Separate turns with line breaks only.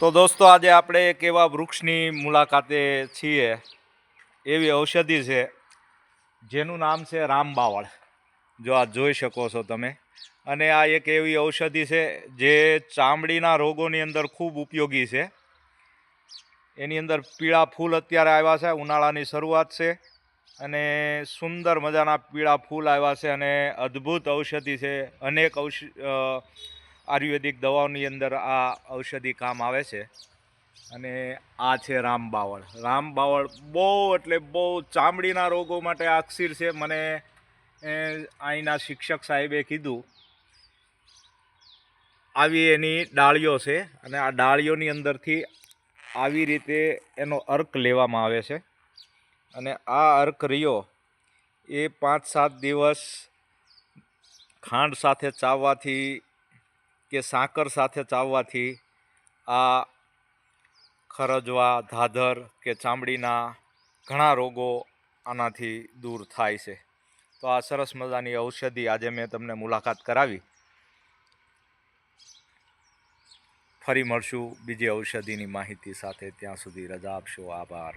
તો દોસ્તો, આજે આપણે એક એવા વૃક્ષની મુલાકાતે છીએ. એવી ઔષધિ છે, જેનું નામ છે રામબાવળ. જો આ જોઈ શકો છો તમે. અને આ એક એવી ઔષધિ છે, જે ચામડીના રોગોની અંદર ખૂબ ઉપયોગી છે. એની અંદર પીળા ફૂલ અત્યારે આવ્યા છે, ઉનાળાની શરૂઆત છે. અને સુંદર મજાના પીળા ફૂલ આવ્યા છે અને અદ્ભુત ઔષધિ છે, અનેક ઔષ આયુર્વેદિક દવાઓની અંદર આ ઔષધિ કામ આવે છે. અને આ છે રામ બાવળ. રામ બાવળ બહુ એટલે બહુ ચામડીના રોગો માટે અક્ષીર છે. મને અહીંના શિક્ષક સાહેબે કીધું, આવી એની ડાળીઓ છે અને આ ડાળીઓની અંદરથી આવી રીતે એનો અર્ક લેવામાં આવે છે. અને આ અર્ક રહ્યો એ પાંચ સાત દિવસ ખાંડ સાથે ચાવવાથી કે સાકર સાથે ચાવવાથી આ ખરજવા, ધાધર કે ચામડીના ઘણા રોગો આનાથી દૂર થાય છે. તો આ સરસ મજાની ઔષધિ આજે મેં તમને મુલાકાત કરાવી. ફરી મળશું બીજી ઔષધિની માહિતી સાથે. ત્યાં સુધી રજા આપશો. આભાર.